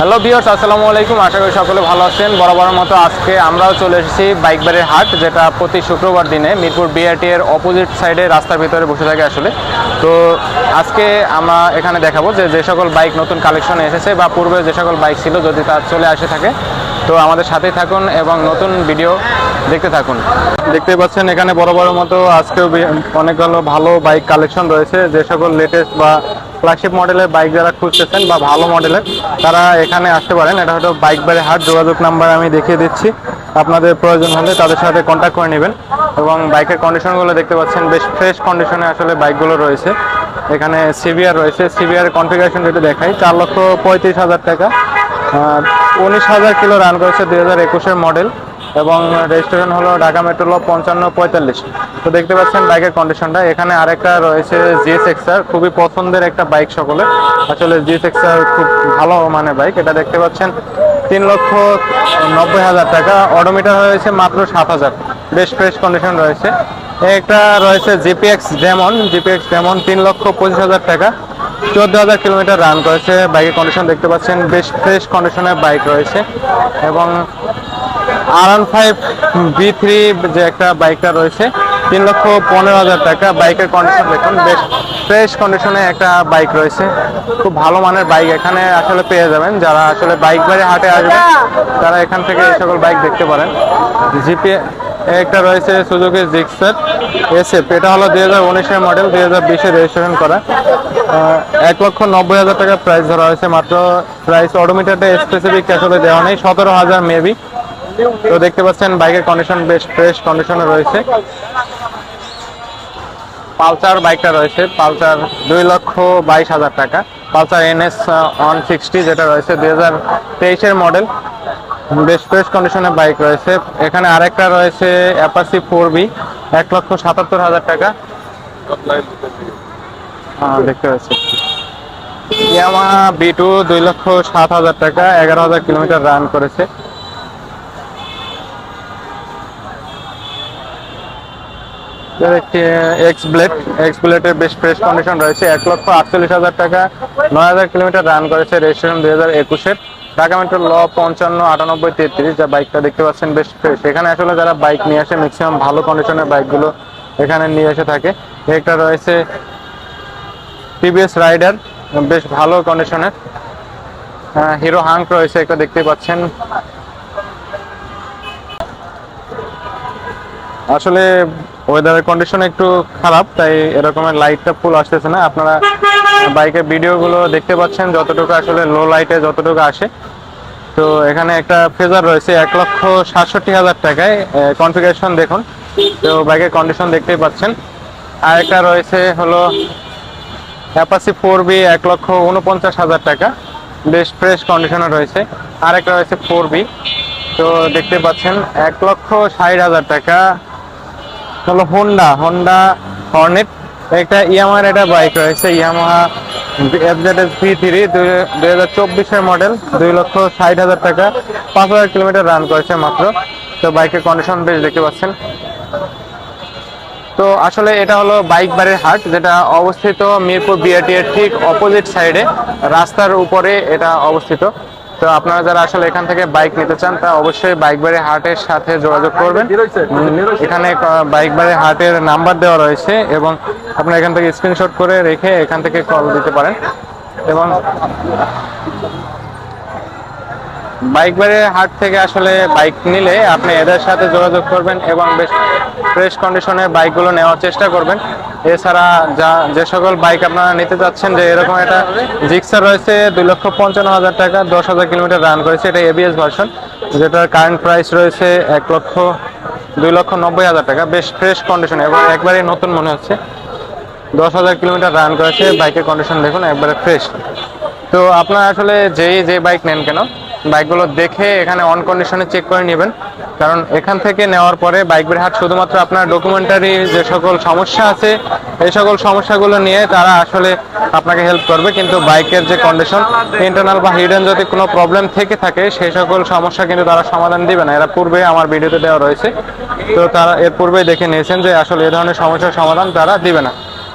Hello বিয়র্স আসসালামু আলাইকুম। আশা করি সকলে ভালো আছেন। বরাবরের মতো আজকে আমরাও চলে এসেছি বাইক বাড়ির হাট, যেটা প্রতি শুক্রবার দিনে মিরপুর বিআরটি এর অপোজিট সাইডে রাস্তার ভিতরে বসে থাকে আসলে। তো আজকে আমরা এখানে দেখাবো যে যে সকল বাইক নতুন কালেকশনে এসেছে বা পূর্বে যে সকল বাইক ছিল যদি তার চলে আসে থাকে, তো আমাদের সাথেই থাকুন এবং নতুন ভিডিও দেখতে থাকুন। দেখতে পাচ্ছেন এখানে বরাবরের মতো আজকেও অনেকগুলো ভালো বাইক কালেকশন রয়েছে। যে সকল লেটেস্ট বা ফ্ল্যাগশিপ মডেলের বাইক যারা খুঁজতেছেন বা ভালো মডেলের তারা এখানে আসতে পারেন। এটা হয়তো বাইক বাড়ি হাট যোগাযোগ নাম্বার আমি দেখিয়ে দিচ্ছি। আপনাদের প্রয়োজন হলে তাদের সাথে কন্ট্যাক্ট করে নেবেন। এবং বাইকের কন্ডিশনগুলো দেখতে পাচ্ছেন, বেশ ফ্রেশ কন্ডিশনে আসলে বাইকগুলো রয়েছে। এখানে সিভিআর রয়েছে। সিভিআর কনফিগারেশন যেটা দেখাই, চার লক্ষ পঁয়ত্রিশ হাজার টাকা। উনিশ হাজার কিলো রান করেছে দুই হাজার একুশের মডেল এবং রেজিস্ট্রেশন হলো ঢাকা মেট্রোল পঞ্চান্ন পঁয়তাল্লিশ। তো দেখতে পাচ্ছেন বাইকের কন্ডিশনটা এখানে আরেকটা রয়েছে জিএস এক্সার খুবই পছন্দের একটা বাইক সকলে। আসলে জিএস এক্সার খুব ভালো মানে বাইক। এটা দেখতে পাচ্ছেন, তিন লক্ষ নব্বই হাজার টাকা। অডোমিটার হয়েছে মাত্র সাত হাজার। বেশ ফ্রেশ কন্ডিশন রয়েছে। একটা রয়েছে জিপিএক্স ডেমন জিপিএক্স ডেমন তিন লক্ষ পঁচিশ হাজার টাকা। চোদ্দ হাজার কিলোমিটার রান করেছে। বাইকের কন্ডিশন দেখতে পাচ্ছেন, বেশ ফ্রেশ কন্ডিশনের বাইক রয়েছে। এবং R one five V three যে একটা বাইকটা রয়েছে, তিন লক্ষ পনেরো হাজার টাকা। বাইকের কন্ডিশন দেখুন, বেশ ফ্রেশ কন্ডিশনে একটা বাইক রয়েছে। খুব ভালো মানের বাইক এখানে আসলে পেয়ে যাবেন। যারা আসলে বাইক বাড়ি হাটে আসবেন, তারা এখান থেকে এই সকল বাইক দেখতে পারেন। জিপি একটা রয়েছে সুজুকি জিক্সার এসএফ। এটা হলো দুই হাজার উনিশের মডেল দুই হাজার বিশে রেজিস্ট্রেশন করা। এক লক্ষ নব্বই হাজার টাকা প্রাইস ধরা হয়েছে। মাত্র প্রাইস অটোমিটারটা স্পেসিফিক আসলে দেওয়া নেই। সতেরো হাজার মেবি তো দেখতে পাচ্ছেন বাইকের কন্ডিশন বেশ ফ্রেশ কন্ডিশনে রয়েছে। পালসার বাইকটা রয়েছে, পালসার দুই লক্ষ বাইশ হাজার টাকা। পালসার এনএস ওয়ান সিক্সটি যেটা রয়েছে, দুই হাজার তেইশের মডেল বেশ ফ্রেশ কন্ডিশনের বাইক রয়েছে। এখানে আরেকটা রয়েছে অ্যাপাসি ফোর বি এক লক্ষ সাতাত্তর হাজার টাকা। দেখতে পাচ্ছি। ইয়ামা বি টু দুই লক্ষ সাত হাজার টাকা, এগারো হাজার কিলোমিটার রান করেছে। এক্স ব্লেড এক্স ব্লেডের বেশ ফ্রেশ কন্ডিশন রয়েছে। এক লক্ষ আটচল্লিশ হাজার টাকা, নয় হাজার কিলোমিটার রান করেছে রেজিস্ট্রেশন দুই হাজার একুশের ঢাকা মেট্রো ল পঞ্চান্ন, আটানব্বই, তেত্রিশ, যা বাইকটা দেখতে পাচ্ছেন বেশ ফ্রেশ এখানে আসলে যারা বাইক নিয়ে আসে ম্যাক্সিমাম ভালো কন্ডিশনের বাইকগুলো এখানে নিয়ে এসে থাকে। একটা রয়েছে টিভিএস রাইডার বেশ ভালো কন্ডিশনের হিরো হাঙ্ক রয়েছে, একটা দেখতে পাচ্ছেন। আসলে ওয়েদারের কন্ডিশন একটু খারাপ, তাই এরকমের লাইটটা ফুল আসতেছে না। আপনারা বাইকের ভিডিওগুলো দেখতে পাচ্ছেন, যতটুকু আসলে লো লাইটে যতটুকু আসে। তো এখানে একটা ফেজার রয়েছে, এক লক্ষ সাতষট্টি হাজার টাকায়। কনফিগারেশন দেখুন। তো বাইকের কন্ডিশন দেখতেই পাচ্ছেন। আর একটা রয়েছে হলো অ্যাপাসি ফোর বি এক লক্ষ উনপঞ্চাশ হাজার টাকা। বেশ ফ্রেশ কন্ডিশনে রয়েছে। আর একটা রয়েছে ফোর বি তো দেখতে পাচ্ছেন, এক লক্ষ ষাট হাজার টাকা। হলো হোন্ডা হোন্ডা হর্নেট একটা ইয়ামার একটা বাইক রয়েছে Yamaha FZ S V three দুই হাজার চব্বিশের মডেল দুই লক্ষ ষাট হাজার টাকা, পাঁচ হাজার কিলোমিটার রান করেছে মাত্র। তো বাইকের কন্ডিশন বেশ দেখতে পাচ্ছেন। তো আসলে এটা হলো বাইক বাড়ির হাট, যেটা অবস্থিত মিরপুর বিআরটি এর ঠিক অপোজিট সাইডে রাস্তার উপরে এটা অবস্থিত। তো আপনারা যারা আসলে এখান থেকে বাইক নিতে চান, তা অবশ্যই বাইক বাড়ি হাটের সাথে যোগাযোগ করবেন। এখানে বাইক বাড়ি হাটের নাম্বার দেওয়া রয়েছে এবং আপনারা এখান থেকে স্ক্রিনশট করে রেখে এখান থেকে কল দিতে পারেন। এবং বাইক বাড়ির হাট থেকে আসলে বাইক নিলে আপনি এদের সাথে যোগাযোগ করবেন এবং বেশ ফ্রেশ কন্ডিশনে বাইকগুলো নেওয়ার চেষ্টা করবেন। এছাড়া যা, যে সকল বাইক আপনারা নিতে চাচ্ছেন যে এরকম একটা জিক্সার রয়েছে দুই লক্ষ পঞ্চান্ন হাজার টাকা, দশ হাজার কিলোমিটার রান করেছে, এটা এবিএস ভার্সন যেটার কারেন্ট প্রাইস রয়েছে এক লক্ষ, দুই লক্ষ নব্বই হাজার টাকা, বেশ ফ্রেশ কন্ডিশনে এবং একবারে নতুন মনে হচ্ছে। দশ হাজার কিলোমিটার রান করেছে, বাইকের কন্ডিশন দেখুন, একবারে ফ্রেশ তো আপনারা আসলে যেই, যে বাইক নেন কেন বাইকগুলো দেখে এখানে অন কন্ডিশনে চেক করে নেবেন। কারণ এখান থেকে নেওয়ার পরে বাইক হাট শুধুমাত্র আপনার ডকুমেন্টারি যে সকল সমস্যা আছে, এই সকল সমস্যাগুলো নিয়ে তারা আসলে আপনাকে হেল্প করবে। কিন্তু বাইকের যে কন্ডিশন ইন্টারনাল বা হিডেন যদি কোনো প্রবলেম থেকে থাকে, সেই সকল সমস্যা কিন্তু তারা সমাধান দিবে না। এরা পূর্বে আমার ভিডিওতে দেওয়া রয়েছে। তো তারা এর পূর্বেই দেখে নিয়েছেন যে আসলে এ ধরনের সমস্যার সমাধান তারা দিবে না।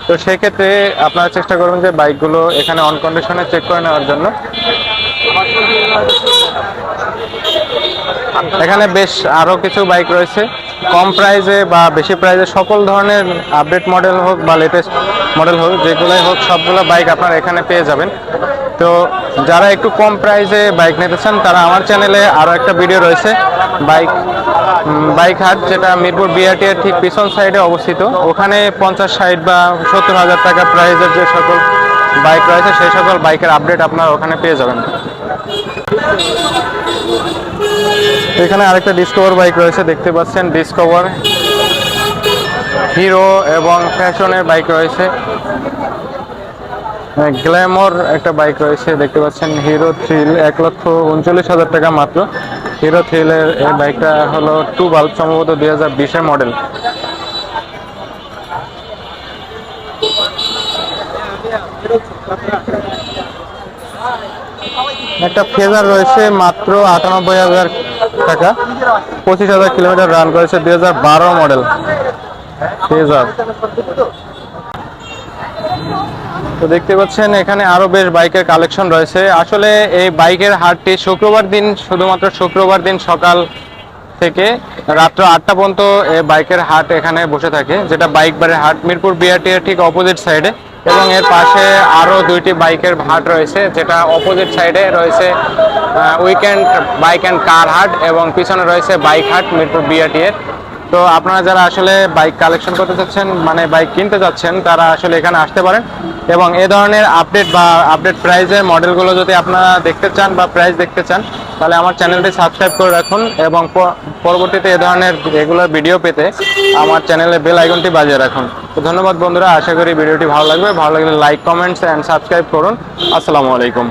তো সেক্ষেত্রে আপনারা চেষ্টা করবেন যে বাইকগুলো এখানে অন কন্ডিশনে চেক করে নেওয়ার জন্য। এখানে বেশ আরও কিছু বাইক রয়েছে। কম প্রাইজে বা বেশি প্রাইজে সকল ধরনের আপডেট মডেল হোক বা লেটেস্ট মডেল হোক, যেগুলোই হোক, সবগুলো বাইক আপনারা এখানে পেয়ে যাবেন। তো যারা একটু কম প্রাইসে বাইক নিতে চান, তারা আমার চ্যানেলে আরও একটা ভিডিও রয়েছে। বাইক বাইক হাট, যেটা মিরপুর বিআরটি এর ঠিক পিছন সাইডে অবস্থিত। ওখানে পঞ্চাশ, ষাট বা সত্তর হাজার টাকা প্রাইজের যে সকল বাইক রয়েছে, সেই সকল বাইকের আপডেট আপনারা ওখানে পেয়ে যাবেন। এখানে আরেকটা ডিসকভার বাইক রয়েছে, দেখতে পাচ্ছেন ডিসকভার হিরো এবং ফ্যাশনের বাইক রয়েছে। গ্ল্যামর একটা বাইক রয়েছে, দেখতে পাচ্ছেন হিরো থ্রিল এক লক্ষ উনচল্লিশ হাজার টাকা মাত্র। হিরো থ্রিলের এই বাইকটা হলো টু বাল্ব সম্ভবত দুই হাজার বিশের মডেল একটা ফেজার রয়েছে মাত্র আটানব্বই হাজার টাকা। পঁচিশ হাজার কিলোমিটার রান করেছে দুই হাজার বারো মডেল ফেজার। তো দেখতে পাচ্ছেন, এখানে আরও বেশ বাইকের কালেকশন রয়েছে। আসলে এই বাইকের হাটটি শুক্রবার দিন, শুধুমাত্র শুক্রবার দিন সকাল থেকে রাত্র আটটা পর্যন্ত বাইকের হাট এখানে বসে থাকে, যেটা বাইক বারের হাট। মিরপুর বিআরটি এর ঠিক অপোজিট সাইডে এবং এর পাশে আরও দুইটি বাইকের হাট রয়েছে, যেটা অপোজিট সাইডে রয়েছে উইকেন্ড বাইক অ্যান্ড কার হাট এবং পিছনে রয়েছে বাইক হাট মিরপুর বিআরটি এর। তো আপনারা যারা আসলে বাইক কালেকশন করতে চাচ্ছেন মানে বাইক কিনতে চাচ্ছেন, তারা আসলে এখানে আসতে পারেন। এবং এ ধরনের আপডেট বা আপডেট প্রাইজের মডেলগুলো যদি আপনারা দেখতে চান বা প্রাইস দেখতে চান তাহলে আমার চ্যানেলটি সাবস্ক্রাইব করে রাখুন এবং পরবর্তীতে এ ধরনের রেগুলার ভিডিও পেতে আমার চ্যানেলে বেল আইকনটি বাজিয়ে রাখুন। তো ধন্যবাদ বন্ধুরা, আশা করি ভিডিওটি ভালো লাগবে। ভালো লাগলে লাইক, কমেন্টস অ্যান্ড সাবস্ক্রাইব করুন। আসসালামু আলাইকুম।